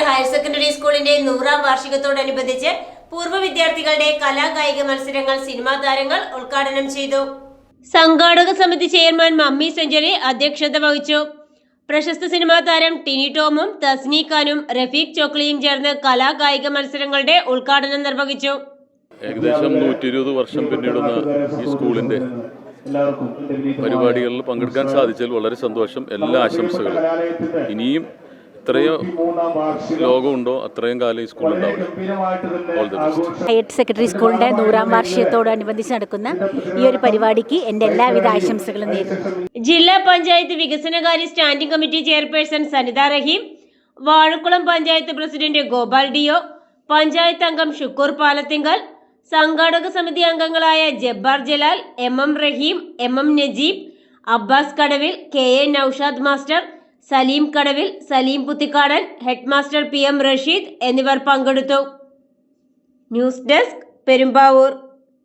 Government higher secondary സ്കൂളിന്റെ നൂറാം വാർഷികത്തോടനുബന്ധിച്ച് പൂർവ വിദ്യാർത്ഥികളുടെ കലാകായിക മത്സരങ്ങൾ സിനിമാ താരങ്ങൾ ഉദ്ഘാടനം ചെയ്തു. സംഘാടക സമിതി ചെയർമാൻ മമ്മി സെഞ്ചുറി അധ്യക്ഷത വഹിച്ചു. പ്രശസ്ത സിനിമാ താരം ടിനി ടോമും തസ്നി ഖാനും റഫീഖ് ചോക്ലിയും ചേർന്ന് കലാകായിക മത്സരങ്ങളുടെ ഉദ്ഘാടനം നിർവഹിച്ചു. ഏകദേശം നൂറ്റി ഇരുപത് വർഷം പിന്നിടുന്ന ഈ സ്കൂളിന്റെ പരിപാടികളിൽ പങ്കെടുക്കാൻ സാധിച്ചതിൽ വളരെ സന്തോഷം. എല്ലാ ആശംസകളും. ഇനിയും ഇത്രയും ലോകമുണ്ടോ അത്രയും കാലം ഈ സ്കൂൾ ഹയർ സെക്കൻഡറി സ്കൂളിന്റെ നൂറാം വാർഷികത്തോടനുബന്ധിച്ച് നടക്കുന്ന ഈ ഒരു പരിപാടിക്ക് എന്റെ എല്ലാവിധ ആശംസകളും നേരുന്നു. ജില്ലാ പഞ്ചായത്ത് വികസനകാര്യ standing committee chairperson Sanitha Raheem Vazhakulam panchayat president Gopal Deo panchayat അംഗം ഷുക്കൂർ പാലത്തിങ്കൽ സംഘാടക സമിതി അംഗങ്ങളായ Jabbar Jalal M M Raheem M M Najeeb Abbas Kadavil K A Noushad master Saleem Kadavil Saleem Puthikkadan headmaster P M Rasheed എന്നിവർ പങ്കെടുത്തു. News desk Perumbavoor.